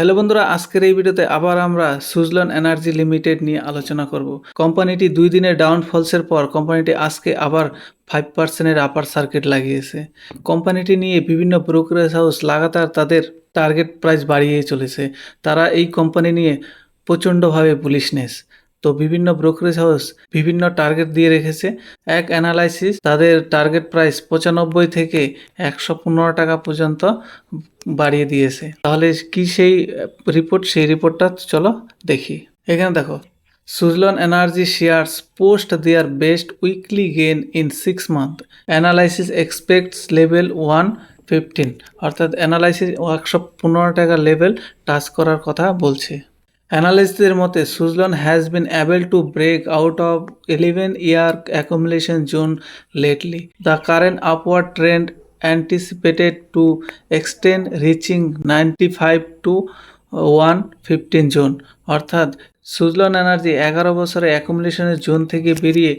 Hello বন্ধুরা, আজকের এই ভিডিওতে আবার আমরা সুজলন এনার্জি লিমিটেড নিয়ে আলোচনা করব। কোম্পানিটি দুই দিনের ডাউনফলসের পর কোম্পানিটি আজকে আবার ফাইভ পার্সেন্টের আপার সার্কিট লাগিয়েছে। কোম্পানিটি নিয়ে বিভিন্ন ব্রোকারেজ হাউস লাগাতার তাদের টার্গেট প্রাইস বাড়িয়ে চলেছে। তারা এই কোম্পানি নিয়ে প্রচণ্ডভাবে বুলিশনেস তো বিভিন্ন ব্রোকারেজ হাউস বিভিন্ন টার্গেট দিয়ে রেখেছে। এক অ্যানালাইসিস তাদের টার্গেট প্রাইস পঁচানব্বই থেকে একশো পনেরো টাকা পর্যন্ত বাড়িয়ে দিয়েছে। তাহলে কি সেই রিপোর্ট সেই রিপোর্টটা চলো দেখি। এখানে দেখো Suzlon Energy shares post their best weekly gain in six month analysis expects level one fifteen অর্থাৎ অ্যানালাইসিস একশো পনেরো টাকা লেভেল টাচ করার কথা বলছে। অ্যানালিস্টদের মতে, Suzlon has been able to break out of eleven year accumulation zone lately the current upward trend anticipated to extend, reaching 95 to one fifteen zone অর্থাৎ, সুজলন এনার্জি এগারো বছরে অ্যাকুমুলেশনের জোন থেকে বেরিয়ে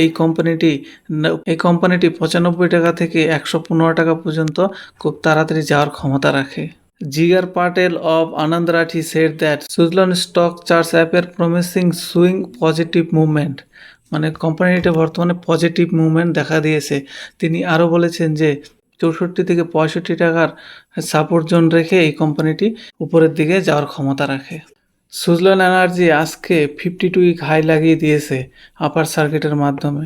এই কোম্পানিটি এই কোম্পানিটি পঁচানব্বই টাকা থেকে একশো পনেরো টাকা পর্যন্ত খুব তাড়াতাড়ি যাওয়ার ক্ষমতা রাখে। Patel of Anand Rathi said that Suzlon stock chart অ্যাপের প্রমিসিং সুইং পজিটিভ মুভমেন্ট মানে কোম্পানিটি বর্তমানে পজিটিভ মুভমেন্ট দেখা দিয়েছে। তিনি আরও বলেছেন যে, চৌষট্টি থেকে পঁয়ষট্টি টাকার সাপোর্ট জোন রেখে এই কোম্পানিটি উপরের দিকে যাওয়ার ক্ষমতা রাখে। সুজলন এনার্জি আজকে ফিফটি টু উইক হাই লাগিয়ে দিয়েছে আপার সার্কিটের মাধ্যমে।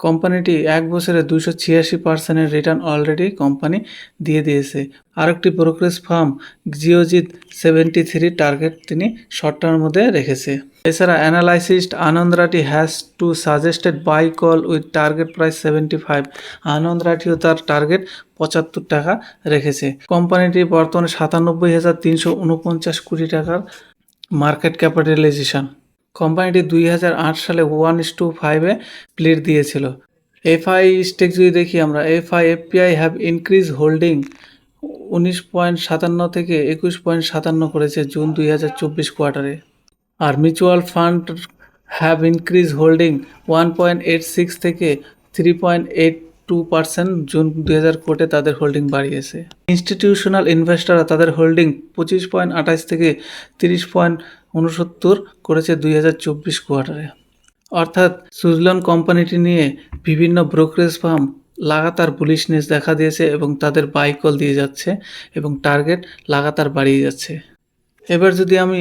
কোম্পানিটি এক বছরে দুশো ছিয়াশি পার্সেন্টের রিটার্ন অলরেডি কোম্পানি দিয়ে দিয়েছে। আরেকটি brokerage firm Geojit seventy three target তিনি শর্ট টার্মের মধ্যে রেখেছে। এছাড়া analyst Anand Rathi has to suggested buy call with target price seventy five Anand রাঠিও তার টার্গেট পঁচাত্তর টাকা রেখেছে। কোম্পানিটি বর্তমানে সাতানব্বই হাজার তিনশো উনপঞ্চাশ কোটি টাকার মার্কেট ক্যাপিটালাইজেশন কোম্পানিটি দুই হাজার আট সালে ওয়ান ইস টু ফাইভে স্প্লিট দিয়েছিল। এফআই স্টেক যদি দেখি আমরা, FI, FPI have increase holding উনিশ পয়েন্ট সাতান্ন থেকে একুশ পয়েন্ট সাতান্ন করেছে জুন দুই হাজার চব্বিশ কোয়ার্টারে আর mutual fund have increase holding one point eight six থেকে three point eight two percent June দুই হাজার কোটে তাদের হোল্ডিং বাড়িয়েছে। ইনস্টিটিউশনাল ইনভেস্টররা তাদের হোল্ডিং পঁচিশ পয়েন্ট আঠাশ থেকে তিরিশ পয়েন্ট উনসত্তর করেছে দুই হাজার চব্বিশ কোয়ার্টারে অর্থাৎ সুজলন কোম্পানিটি নিয়ে বিভিন্ন ব্রোকারেজ ফার্ম লাগাতার বুলিশনেস দেখা দিয়েছে এবং তাদের বাইকল দিয়ে যাচ্ছে এবং টার্গেট লাগাতার বাড়িয়ে যাচ্ছে। এবার যদি আমি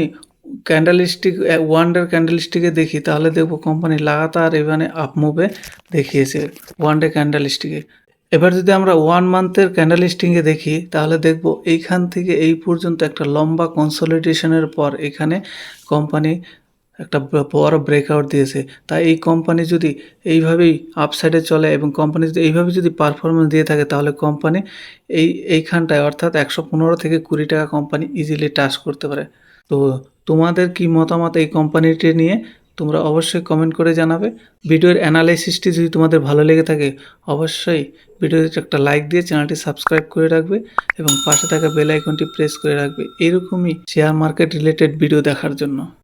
ক্যান্ডেলস্টিক ওয়ান ডে ক্যান্ডেলস্টিকে দেখি, তাহলে দেখব কোম্পানি লাগাতার এখানে আপ মুভে দেখিয়েছে ওয়ান ডে ক্যান্ডেলস্টিকে এবার যদি আমরা ওয়ান মান্থের ক্যান্ডেলস্টিকে দেখি, তাহলে দেখব এইখান থেকে এই পর্যন্ত একটা লম্বা কনসলিডেশনের পর এখানে কোম্পানি একটা বড় ব্রেকআউট দিয়েছে। তাই এই কোম্পানি যদি এইভাবেই আপসাইডে চলে এবং কোম্পানি যদি এইভাবে যদি পারফরমেন্স দিয়ে থাকে, তাহলে কোম্পানি এই, এইখানটায় অর্থাৎ একশো পনেরো থেকে কুড়ি টাকা কোম্পানি ইজিলি টাচ করতে পারে। তো তোমাদের কি মতামত এই কোম্পানিটি নিয়ে, তোমরা অবশ্যই কমেন্ট করে জানাবে। ভিডিওর অ্যানালাইসিসটি যদি তোমাদের ভালো লেগে থাকে, অবশ্যই ভিডিওতে একটা লাইক দিয়ে চ্যানেলটি সাবস্ক্রাইব করে রাখবে এবং পাশে থাকা বেল আইকনটি প্রেস করে রাখবে। এরকমই শেয়ার মার্কেট রিলেটেড ভিডিও দেখার জন্য।